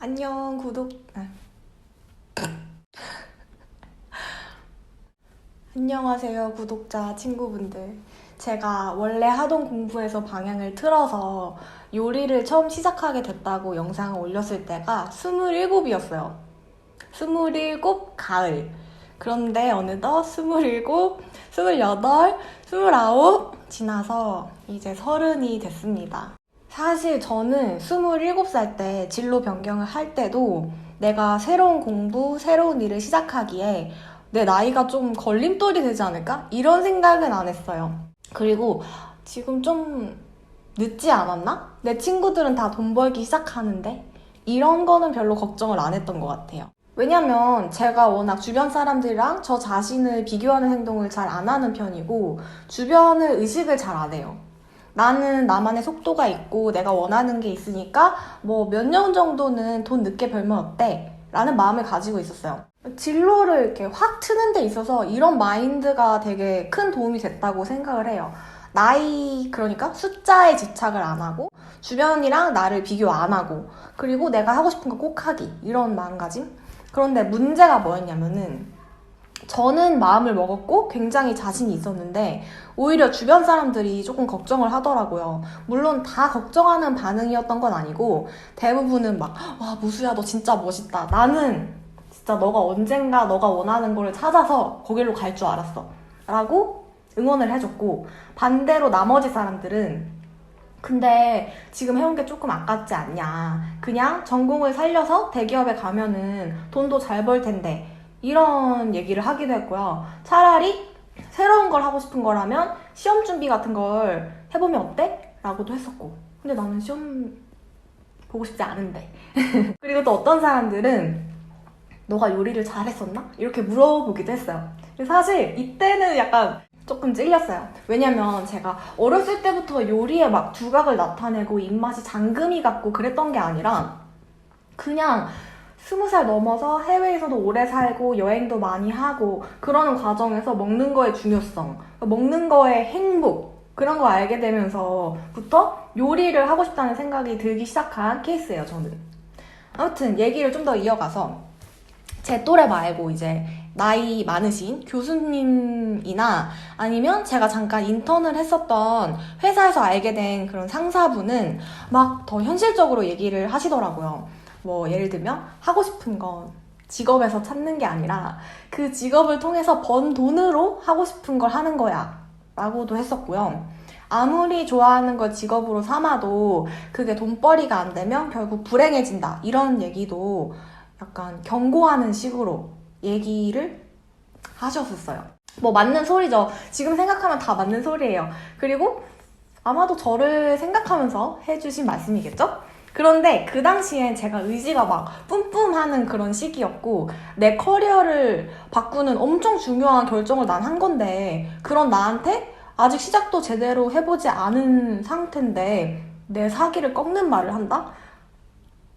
안녕 구독. 아. 안녕하세요 구독자 친구분들. 제가 원래 하던 공부에서 방향을 틀어서 요리를 처음 시작하게 됐다고 영상을 올렸을 때가 27이었어요. 27 가을. 그런데 어느덧 27, 28, 29 지나서 이제 서른이 됐습니다 사실 저는 27살 때 진로 변경을 할 때도 내가 새로운 공부, 새로운 일을 시작하기에 내 나이가 좀 걸림돌이 되지 않을까? 이런 생각은 안 했어요. 그리고 지금 좀 늦지 않았나? 내 친구들은 다 돈 벌기 시작하는데? 이런 거는 별로 걱정을 안 했던 것 같아요. 왜냐면 제가 워낙 주변 사람들이랑 저 자신을 비교하는 행동을 잘 안 하는 편이고 주변을 의식을 잘 안 해요. 나는 나만의 속도가 있고 내가 원하는 게 있으니까 뭐 몇 년 정도는 돈 늦게 벌면 어때? 라는 마음을 가지고 있었어요. 진로를 이렇게 확 트는 데 있어서 이런 마인드가 되게 큰 도움이 됐다고 생각을 해요. 나이, 그러니까 숫자에 집착을 안 하고, 주변이랑 나를 비교 안 하고, 그리고 내가 하고 싶은 거 꼭 하기. 이런 마음가짐? 그런데 문제가 뭐였냐면은, 저는 마음을 먹었고 굉장히 자신이 있었는데 오히려 주변 사람들이 조금 걱정을 하더라고요. 물론 다 걱정하는 반응이었던 건 아니고 대부분은 막 와 무수야 너 진짜 멋있다. 나는 진짜 너가 언젠가 너가 원하는 거를 찾아서 거기로 갈 줄 알았어. 라고 응원을 해줬고 반대로 나머지 사람들은 근데 지금 해온 게 조금 아깝지 않냐. 그냥 전공을 살려서 대기업에 가면은 돈도 잘 벌 텐데. 이런 얘기를 하기도 했고요. 차라리 새로운 걸 하고 싶은 거라면 시험 준비 같은 걸 해보면 어때? 라고도 했었고. 근데 나는 시험 보고 싶지 않은데. 그리고 또 어떤 사람들은 너가 요리를 잘했었나? 이렇게 물어보기도 했어요. 사실 이때는 약간 조금 찔렸어요. 왜냐면 제가 어렸을 때부터 요리에 막 두각을 나타내고 입맛이 장금이 같고 그랬던 게 아니라 그냥 스무 살 넘어서 해외에서도 오래 살고 여행도 많이 하고 그러는 과정에서 먹는 거의 중요성, 먹는 거의 행복 그런 거 알게 되면서부터 요리를 하고 싶다는 생각이 들기 시작한 케이스예요, 저는. 아무튼 얘기를 좀 더 이어가서 제 또래 말고 이제 나이 많으신 교수님이나 아니면 제가 잠깐 인턴을 했었던 회사에서 알게 된 그런 상사분은 막 더 현실적으로 얘기를 하시더라고요. 뭐 예를 들면 하고 싶은 건 직업에서 찾는 게 아니라 그 직업을 통해서 번 돈으로 하고 싶은 걸 하는 거야 라고도 했었고요. 아무리 좋아하는 걸 직업으로 삼아도 그게 돈벌이가 안 되면 결국 불행해진다. 이런 얘기도 약간 경고하는 식으로 얘기를 하셨었어요. 뭐 맞는 소리죠. 지금 생각하면 다 맞는 소리예요. 그리고 아마도 저를 생각하면서 해주신 말씀이겠죠? 그런데 그 당시엔 제가 의지가 막 뿜뿜하는 그런 시기였고 내 커리어를 바꾸는 엄청 중요한 결정을 난 한 건데 그런 나한테 아직 시작도 제대로 해보지 않은 상태인데 내 사기를 꺾는 말을 한다?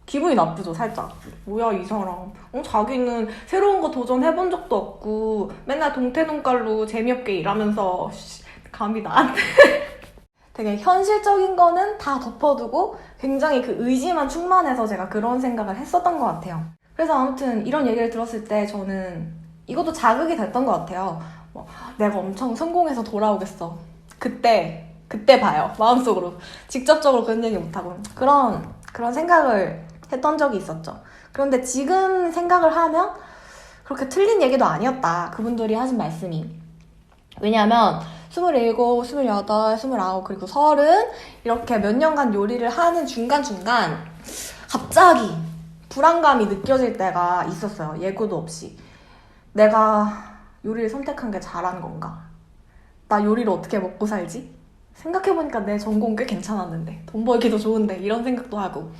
기분이 나쁘죠, 살짝. 뭐야, 이 사람. 어, 자기는 새로운 거 도전해본 적도 없고, 맨날 동태눈깔로 재미없게 일하면서, 씨, 감히 나한테. 되게 현실적인 거는 다 덮어두고, 굉장히 그 의지만 충만해서 제가 그런 생각을 했었던 것 같아요. 그래서 아무튼 이런 얘기를 들었을 때 저는 이것도 자극이 됐던 것 같아요. 뭐, 내가 엄청 성공해서 돌아오겠어. 그때, 그때 봐요. 마음속으로. 직접적으로 그런 얘기 못하고. 그런, 그런 생각을 했던 적이 있었죠. 그런데 지금 생각을 하면 그렇게 틀린 얘기도 아니었다. 그분들이 하신 말씀이. 왜냐하면 27, 28, 29, 그리고 30 이렇게 몇 년간 요리를 하는 중간중간 갑자기 불안감이 느껴질 때가 있었어요. 예고도 없이. 내가 요리를 선택한 게 잘한 건가? 나 요리를 어떻게 먹고 살지? 생각해보니까 내 전공 꽤 괜찮았는데. 돈 벌기도 좋은데. 이런 생각도 하고.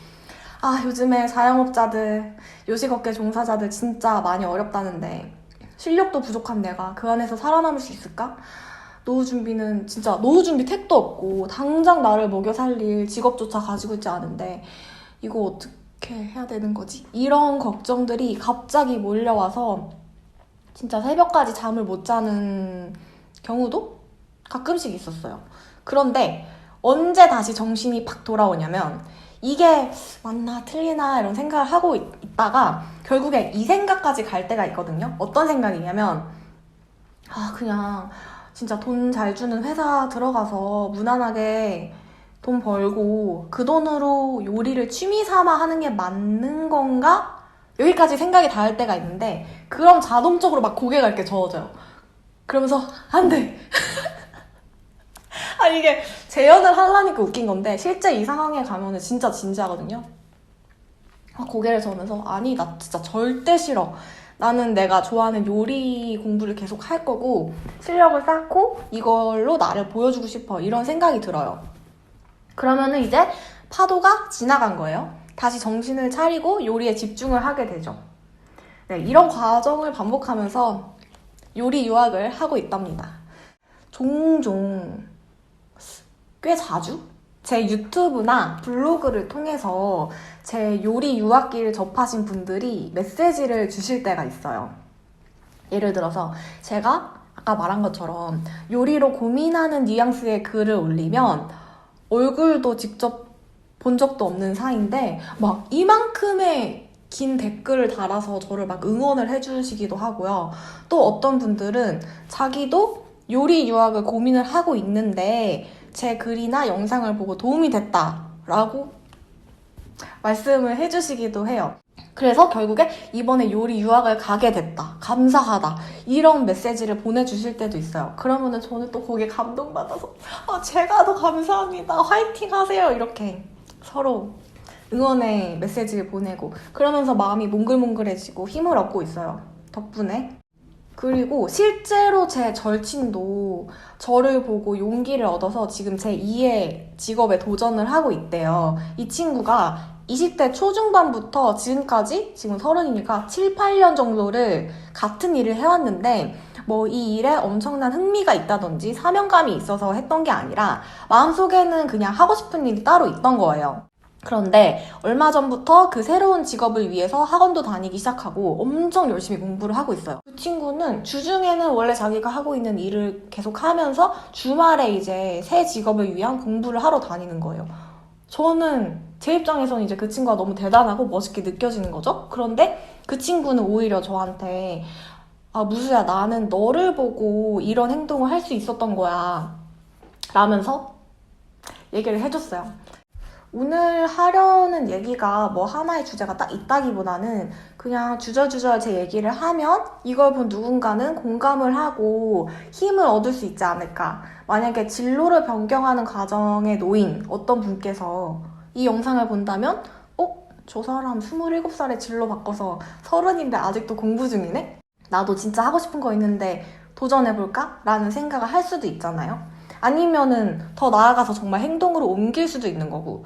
아, 요즘에 자영업자들, 요식업계 종사자들 진짜 많이 어렵다는데, 실력도 부족한 내가 그 안에서 살아남을 수 있을까? 노후 준비는 진짜 노후 준비 택도 없고, 당장 나를 먹여 살릴 직업조차 가지고 있지 않은데, 이거 어떻게 해야 되는 거지? 이런 걱정들이 갑자기 몰려와서, 진짜 새벽까지 잠을 못 자는 경우도 가끔씩 있었어요. 그런데 언제 다시 정신이 팍 돌아오냐면, 이게 맞나 틀리나 이런 생각을 하고 있- 있다가 결국에 이 생각까지 갈 때가 있거든요. 어떤 생각이냐면 아 그냥 진짜 돈 잘 주는 회사 들어가서 무난하게 돈 벌고 그 돈으로 요리를 취미 삼아 하는 게 맞는 건가? 여기까지 생각이 닿을 때가 있는데 그럼 자동적으로 막 고개가 이렇게 저어져요. 그러면서 안 돼. 아 이게 재연을 하려니까 웃긴 건데 실제 이 상황에 가면은 진짜 진지하거든요. 아, 고개를 저으면서 아니 나 진짜 절대 싫어. 나는 내가 좋아하는 요리 공부를 계속 할 거고 실력을 쌓고 이걸로 나를 보여주고 싶어 이런 생각이 들어요. 그러면은 이제 파도가 지나간 거예요. 다시 정신을 차리고 요리에 집중을 하게 되죠. 네, 이런 과정을 반복하면서 요리 유학을 하고 있답니다. 종종 꽤 자주 제 유튜브나 블로그를 통해서 제 요리 유학기를 접하신 분들이 메시지를 주실 때가 있어요. 예를 들어서 제가 아까 말한 것처럼 요리로 고민하는 뉘앙스의 글을 올리면 얼굴도 직접 본 적도 없는 사이인데 막 이만큼의 긴 댓글을 달아서 저를 막 응원을 해주시기도 하고요. 또 어떤 분들은 자기도 요리 유학을 고민을 하고 있는데 제 글이나 영상을 보고 도움이 됐다라고 말씀을 해주시기도 해요. 그래서 결국에 이번에 요리 유학을 가게 됐다. 감사하다. 이런 메시지를 보내주실 때도 있어요. 그러면은 저는 또 거기에 감동받아서, 아, 제가 더 감사합니다. 화이팅 하세요. 이렇게 서로 응원의 메시지를 보내고, 그러면서 마음이 몽글몽글해지고 힘을 얻고 있어요. 덕분에. 그리고 실제로 제 절친도 저를 보고 용기를 얻어서 지금 제 2의 직업에 도전을 하고 있대요. 이 친구가 20대 초중반부터 지금까지 지금 서른이니까 7, 8년 정도를 같은 일을 해왔는데 뭐 이 일에 엄청난 흥미가 있다든지 사명감이 있어서 했던 게 아니라 마음속에는 그냥 하고 싶은 일이 따로 있던 거예요. 그런데 얼마 전부터 그 새로운 직업을 위해서 학원도 다니기 시작하고 엄청 열심히 공부를 하고 있어요. 그 친구는 주중에는 원래 자기가 하고 있는 일을 계속 하면서 주말에 이제 새 직업을 위한 공부를 하러 다니는 거예요. 저는 제 입장에서는 이제 그 친구가 너무 대단하고 멋있게 느껴지는 거죠. 그런데 그 친구는 오히려 저한테 아, 무수야, 나는 너를 보고 이런 행동을 할 수 있었던 거야. 라면서 얘기를 해줬어요. 오늘 하려는 얘기가 뭐 하나의 주제가 딱 있다기보다는 그냥 주저주저 제 얘기를 하면 이걸 본 누군가는 공감을 하고 힘을 얻을 수 있지 않을까. 만약에 진로를 변경하는 과정에 놓인 어떤 분께서 이 영상을 본다면, 어? 저 사람 27살에 진로 바꿔서 서른인데 아직도 공부 중이네? 나도 진짜 하고 싶은 거 있는데 도전해볼까? 라는 생각을 할 수도 있잖아요. 아니면은 더 나아가서 정말 행동으로 옮길 수도 있는 거고.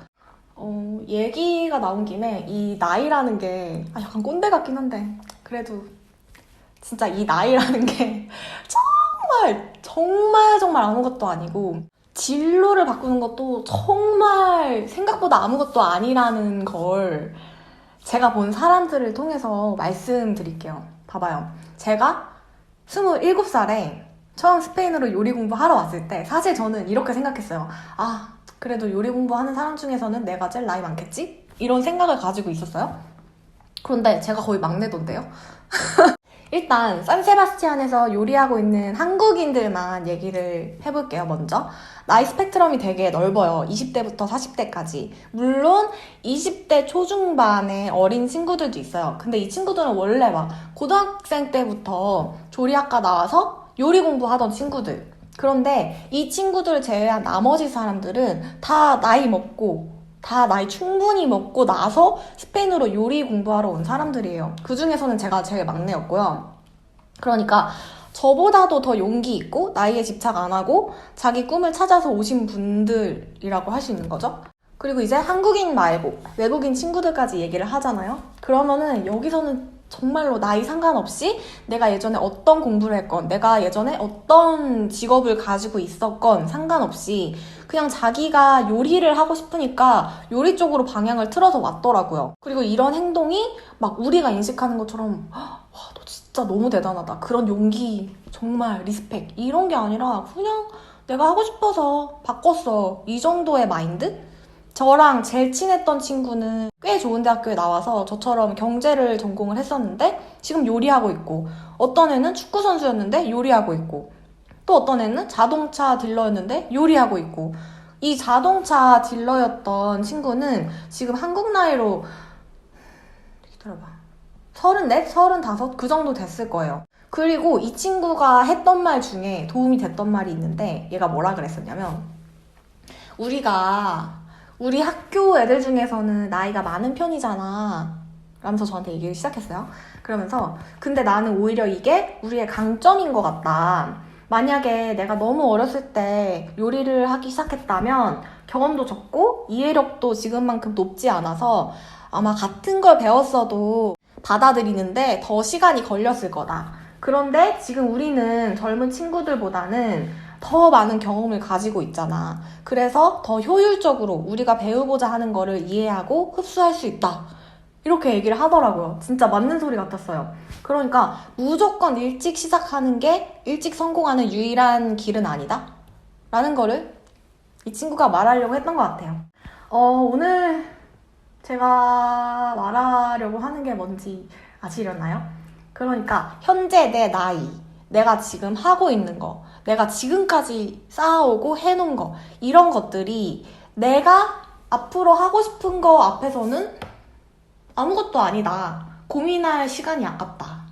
어, 얘기가 나온 김에 이 나이라는 게 아, 약간 꼰대 같긴 한데 그래도 진짜 이 나이라는 게 정말 정말 정말 아무것도 아니고 진로를 바꾸는 것도 정말 생각보다 아무것도 아니라는 걸 제가 본 사람들을 통해서 말씀드릴게요. 봐봐요. 제가 27살에 처음 스페인으로 요리 공부하러 왔을 때 사실 저는 이렇게 생각했어요. 아, 그래도 요리 공부하는 사람 중에서는 내가 제일 나이 많겠지? 이런 생각을 가지고 있었어요. 그런데 제가 거의 막내던데요? 일단 산세바스티안에서 요리하고 있는 한국인들만 얘기를 해볼게요, 먼저. 나이 스펙트럼이 되게 넓어요. 20대부터 40대까지. 물론 20대 초중반의 어린 친구들도 있어요. 근데 이 친구들은 원래 막 고등학생 때부터 조리학과 나와서 요리 공부하던 친구들. 그런데 이 친구들을 제외한 나머지 사람들은 다 나이 먹고 다 나이 충분히 먹고 나서 스페인으로 요리 공부하러 온 사람들이에요. 그 중에서는 제가 제일 막내였고요. 그러니까 저보다도 더 용기 있고 나이에 집착 안 하고 자기 꿈을 찾아서 오신 분들이라고 할 수 있는 거죠. 그리고 이제 한국인 말고 외국인 친구들까지 얘기를 하잖아요. 그러면은 여기서는 정말로 나이 상관없이 내가 예전에 어떤 공부를 했건, 내가 예전에 어떤 직업을 가지고 있었건 상관없이 그냥 자기가 요리를 하고 싶으니까 요리 쪽으로 방향을 틀어서 왔더라고요. 그리고 이런 행동이 막 우리가 인식하는 것처럼 와, 너 진짜 너무 대단하다. 그런 용기 정말 리스펙 이런 게 아니라 그냥 내가 하고 싶어서 바꿨어. 이 정도의 마인드? 저랑 제일 친했던 친구는 꽤 좋은 대학교에 나와서 저처럼 경제를 전공을 했었는데 지금 요리하고 있고 어떤 애는 축구 선수였는데 요리하고 있고 또 어떤 애는 자동차 딜러였는데 요리하고 있고. 이 자동차 딜러였던 친구는 지금 한국 나이로 기다려봐. 서른넷, 서른다섯? 그 정도 됐을 거예요. 그리고 이 친구가 했던 말 중에 도움이 됐던 말이 있는데 얘가 뭐라 그랬었냐면 우리가 우리 학교 애들 중에서는 나이가 많은 편이잖아. 라면서 저한테 얘기를 시작했어요. 그러면서 근데 나는 오히려 이게 우리의 강점인 것 같다. 만약에 내가 너무 어렸을 때 요리를 하기 시작했다면 경험도 적고 이해력도 지금만큼 높지 않아서 아마 같은 걸 배웠어도 받아들이는데 더 시간이 걸렸을 거다. 그런데 지금 우리는 젊은 친구들보다는 더 많은 경험을 가지고 있잖아. 그래서 더 효율적으로 우리가 배우고자 하는 거를 이해하고 흡수할 수 있다. 이렇게 얘기를 하더라고요. 진짜 맞는 소리 같았어요. 그러니까 무조건 일찍 시작하는 게 일찍 성공하는 유일한 길은 아니다. 라는 거를 이 친구가 말하려고 했던 것 같아요. 어, 오늘 제가 말하려고 하는 게 뭔지 아시려나요? 그러니까 현재 내 나이, 내가 지금 하고 있는 거, 내가 지금까지 쌓아오고 해놓은 거, 이런 것들이 내가 앞으로 하고 싶은 거 앞에서는 아무것도 아니다. 고민할 시간이 아깝다.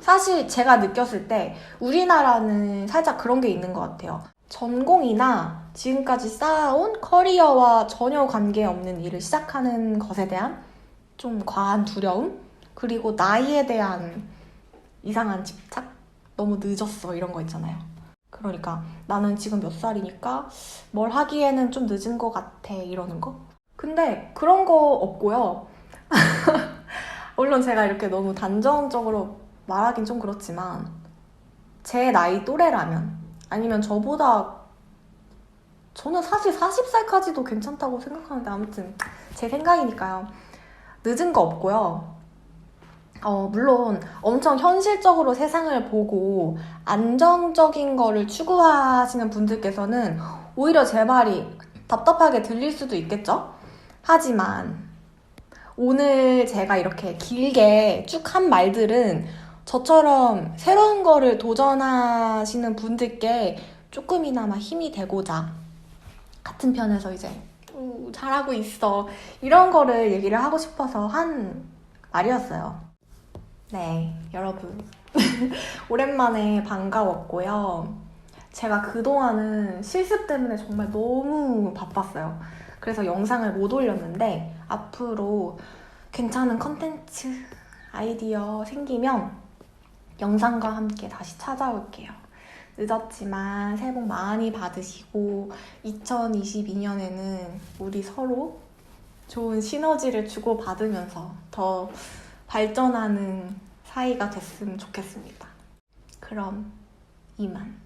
사실 제가 느꼈을 때 우리나라는 살짝 그런 게 있는 것 같아요. 전공이나 지금까지 쌓아온 커리어와 전혀 관계없는 일을 시작하는 것에 대한 좀 과한 두려움? 그리고 나이에 대한 이상한 집착? 너무 늦었어. 이런 거 있잖아요. 그러니까 나는 지금 몇 살이니까 뭘 하기에는 좀 늦은 것 같아. 이러는 거. 근데 그런 거 없고요. 물론 제가 이렇게 너무 단정적으로 말하긴 좀 그렇지만 제 나이 또래라면 아니면 저보다 저는 사실 40살까지도 괜찮다고 생각하는데 아무튼 제 생각이니까요. 늦은 거 없고요. 어, 물론 엄청 현실적으로 세상을 보고 안정적인 거를 추구하시는 분들께서는 오히려 제 말이 답답하게 들릴 수도 있겠죠? 하지만 오늘 제가 이렇게 길게 쭉 한 말들은 저처럼 새로운 거를 도전하시는 분들께 조금이나마 힘이 되고자 같은 편에서 이제 우, 잘하고 있어 이런 거를 얘기를 하고 싶어서 한 말이었어요. 네, 여러분 오랜만에 반가웠고요. 제가 그동안은 실습 때문에 정말 너무 바빴어요. 그래서 영상을 못 올렸는데 앞으로 괜찮은 컨텐츠 아이디어 생기면 영상과 함께 다시 찾아올게요. 늦었지만 새해 복 많이 받으시고 2022년에는 우리 서로 좋은 시너지를 주고받으면서 더 발전하는 사이가 됐으면 좋겠습니다. 그럼 이만.